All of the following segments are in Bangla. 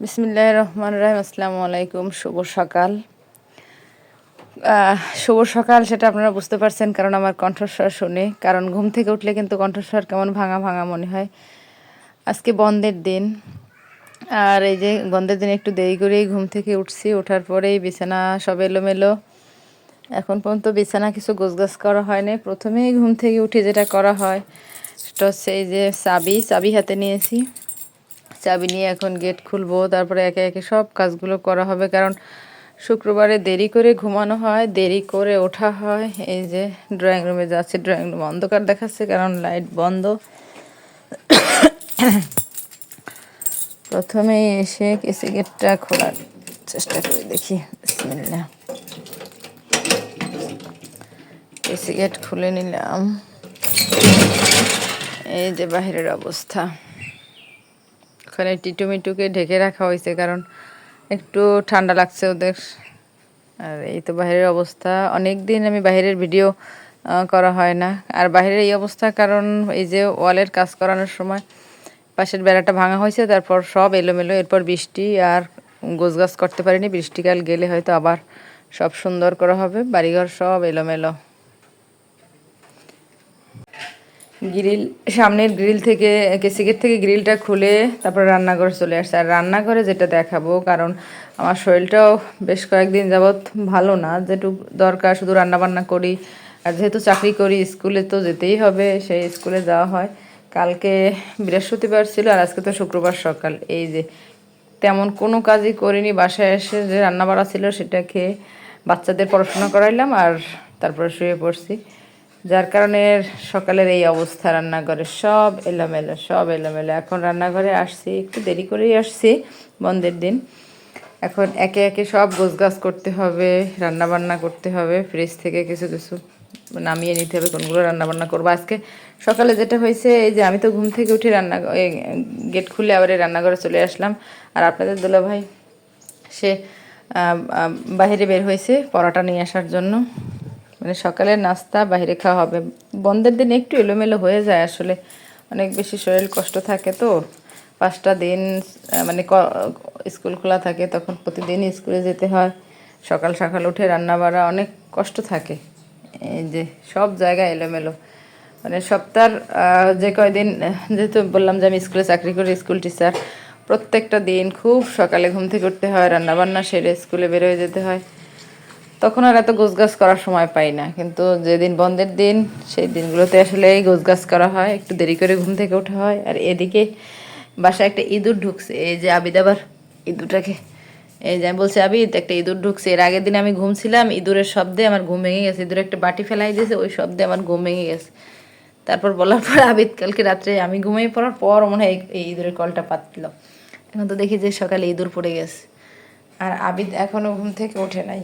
বিসমিল্লাহ রহমান রাহিম। আসসালামু আলাইকুম শুভ সকাল। শুভ সকাল সেটা আপনারা বুঝতে পারছেন কারণ আমার কণ্ঠস্বর শুনে। কারণ ঘুম থেকে উঠলে কিন্তু কণ্ঠস্বর কেমন ভাঙা ভাঙা মনে হয়। আজকে বন্ধের দিন। আর এই যে বন্ধের দিন একটু দেরি করেই ঘুম থেকে উঠছি। ওঠার পরেই বিছানা সব এলোমেলো। এখন পর্যন্ত বিছানা কিছু গোছগাছ করা হয়নি। প্রথমেই ঘুম থেকে উঠে যেটা করা হয়, সেটা হচ্ছে এই যে চাবি। চাবি হাতে নিয়েছি। চাবি নিয়ে এখন গেট খুলবো, তারপরে একে একে সব কাজগুলো করা হবে, কারণ শুক্রবারে দেরি করে ঘুমানো হয়, দেরি করে ওঠা হয়। এই যে ড্রয়িং রুমে যাচ্ছে ড্রয়িং রুম অন্ধকার দেখাচ্ছে, কারণ লাইট বন্ধ। প্রথমে এসে কেসি গেটটা খোলার চেষ্টা করে দেখি। বিসমিল্লাহ। কেসি গেট খুলে নিলাম। এই যে বাহিরের অবস্থা। ওখানে টিটু মিটুকে ঢেকে রাখা হয়েছে, কারণ একটু ঠান্ডা লাগছে ওদের। আর এই তো বাইরের অবস্থা। অনেক দিন আমি বাইরের ভিডিও করা হয় না। আর বাইরের এই অবস্থা, কারণ এই যে ওয়ালের কাজ করানোর সময় পাশের বেড়াটা ভাঙা হয়েছে, তারপর সব এলোমেলো, এরপর বৃষ্টি, আর গোছগাছ করতে পারিনি। বৃষ্টিকাল গেলে হয়তো আবার সব সুন্দর করা হবে। বাড়িঘর সব এলোমেলো। গ্রিল, সামনের গ্রিল থেকে কেসিগেট থেকে গ্রিলটা খুলে তারপর রান্নাঘরে চলে আসছে। আর রান্নাঘরে যেটা দেখাবো, কারণ আমার শরীরটাও বেশ কয়েকদিন যাবৎ ভালো না, যেটুকু দরকার শুধু রান্না বান্না করি। আর যেহেতু চাকরি করি, স্কুলে তো যেতেই হবে, সেই স্কুলে যাওয়া হয়। কালকে বৃহস্পতিবার ছিল আর আজকে তো শুক্রবার সকাল। এই যে তেমন কোনো কাজই করিনি, বাসায় এসে যে রান্না বাড়া ছিল সেটা খেয়ে বাচ্চাদের পড়াশোনা করাইলাম আর তারপরে শুয়ে পড়ছি। যার কারণে সকালের এই অবস্থা, রান্নাঘরে সব এলোমেলো সব এলোমেলো। এখন রান্নাঘরে আসছি, একটু দেরি করেই আসছি, বন্ধের দিন। এখন একে একে সব গোছগাছ করতে হবে রান্না বান্না করতে হবে ফ্রিজ থেকে কিছু কিছু নামিয়ে নিতে হবে, কোনগুলো রান্না বান্না করব। আজকে সকালে যেটা হয়েছে, এই যে আমি তো ঘুম থেকে উঠে রান্না গেট খুলে আবার এই রান্নাঘরে চলে আসলাম। আর আপনাদের দুলা ভাই, সে বাইরে বের হয়েছে পরোটা নিয়ে আসার জন্য। মানে সকালের নাস্তা, বাইরে খাওয়া হবে। বন্ধের দিন একটু এলোমেলো হয়ে যায় আসলে। অনেক বেশি শরীর কষ্ট থাকে তো। পাঁচটা দিন মানে স্কুল খোলা থাকে, তখন প্রতিদিন স্কুলে যেতে হয়। সকাল সকাল উঠে রান্না বাড়া অনেক কষ্ট থাকে। এই যে সব জায়গায় এলোমেলো। মানে সপ্তাহ যে কয়দিন, যেহেতু বললাম যে আমি স্কুলে চাকরি করি, স্কুল টিচার, প্রত্যেকটা দিন খুব সকালে ঘুম থেকে উঠতে হয়, রান্নাবান্না সেরে স্কুলে বেরোয় যেতে হয়। তখন আর এত গোছগাছ করার সময় পাই না। কিন্তু যেদিন বন্ধের দিন, সেই দিনগুলোতে আসলে গোছগাছ করা হয়। একটু দেরি করে ঘুম থেকে ওঠা হয়। আর এদিকে বাসায় একটা ইঁদুর ঢুকছে। এই যে আবিদ আবার ইঁদুরটাকে, এই যে বলছি, আবিদ, একটা ইঁদুর ঢুকছে। এর আগের দিন আমি ঘুমছিলাম। ইঁদুরের শব্দে আমার ঘুম ভেঙে গেছে। ইঁদুর একটা বাটি ফেলাই দিয়েছে। ওই শব্দে আমার ঘুম ভেঙে গেছে। তারপর বলার পর আবিদ কালকে রাত্রে আমি ঘুমিয়ে পড়ার পর মনে হয় এই ইঁদুরের কলটা পাতল। এখন তো দেখি যে সকালে ইঁদুর পড়ে গেছে। আর আবিদ এখনও ঘুম থেকে ওঠে নাই।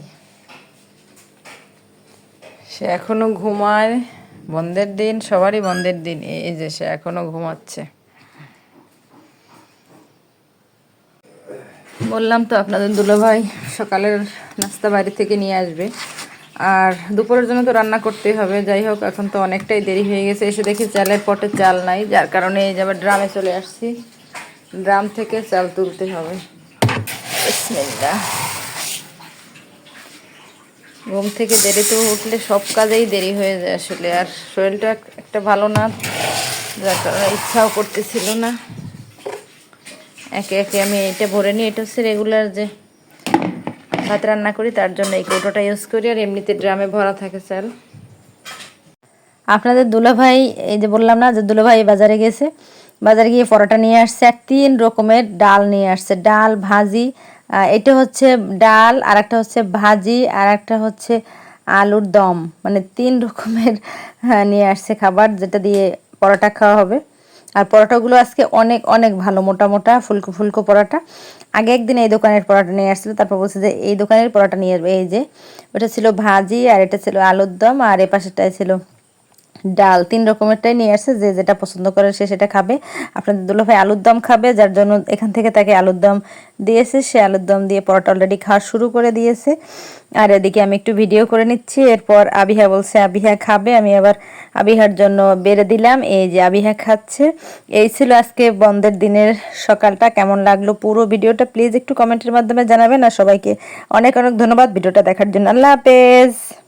সে এখনও ঘুমায়। বন্ধের দিন, সবারই বন্ধের দিন। এই যে সে এখনও ঘুমাচ্ছে। বললাম তো আপনাদের দুলো ভাই সকালের নাস্তা বাড়ি থেকে নিয়ে আসবে। আর দুপুরের জন্য তো রান্না করতেই হবে। যাই হোক, এখন তো অনেকটাই দেরি হয়ে গেছে। এসে দেখি চালের পটে চাল নাই। যার কারণে এই যে আবার ড্রামে চলে আসছি। ড্রাম থেকে চাল তুলতে হবে। বিসমিল্লাহ। ঘুম থেকে দেরিতে উঠলে সব কাজেই দেরি হয়ে যায় আসলে। আর শরীরটা একটা ভালো না, যার কারণে ইচ্ছাও করতেছিল না। একে একে আমি এটা ভরে নিই, এটা হচ্ছে রেগুলার যে ভাত রান্না করি, তার জন্য এই কৌটোটা ইউজ করি, আর এমনিতে ড্রামে ভরা থাকে চাল। আপনাদের দুলাভাই, এই যে বললাম না যে দুলাভাই বাজারে গেছে, বাজারে গিয়ে পরোটা নিয়ে আসছে আর তিন রকমের ডাল নিয়ে আসছে, ডাল, ভাজি এটা হচ্ছে ডাল আর একটা হচ্ছে ভাজি আর একটা হচ্ছে আলুর দম। মানে তিন রকমের হ্যাঁ, নিয়ে আসছে খাবার যেটা দিয়ে পরোটা খাওয়া হবে। আর পরোটাগুলো আজকে অনেক অনেক ভালো মোটা মোটা ফুলকো ফুলকো পরোটা। আগে একদিন এই দোকানের পরোটা নিয়ে আসছিল তারপর বলছে যে এই দোকানের পরোটা নিয়ে আসবে। এই যে ওটা ছিল ভাজি আর এটা ছিল আলুর দম আর এ পাশেরটায় ছিল ডাল, তিন রকমেরটাই নিয়ে আসছে, যে যেটা পছন্দ করে সে সেটা খাবে। আপনাদের দুলাভাই আলুর দম খাবে, যার জন্য এখান থেকে তাকে আলুর দম দিয়েছে। সে আলুর দম দিয়ে পরোটা অলরেডি খাওয়া শুরু করে দিয়েছে। আর এদিকে আমি একটু ভিডিও করে নিচ্ছি। এরপর আবিহা বলছে, আবিহা খাবে। আমি আবার আবিহার জন্য বেড়ে দিলাম। এই যে আবিহা খাচ্ছে। এই ছিল আজকে বন্ধের দিনের সকালটা। কেমন লাগল পুরো ভিডিওটা প্লিজ একটু কমেন্টের মাধ্যমে জানাবেন। আর সবাইকে অনেক অনেক ধন্যবাদ। ভিডিওটা দেখার জন্য আল্লাহ হাফেজ।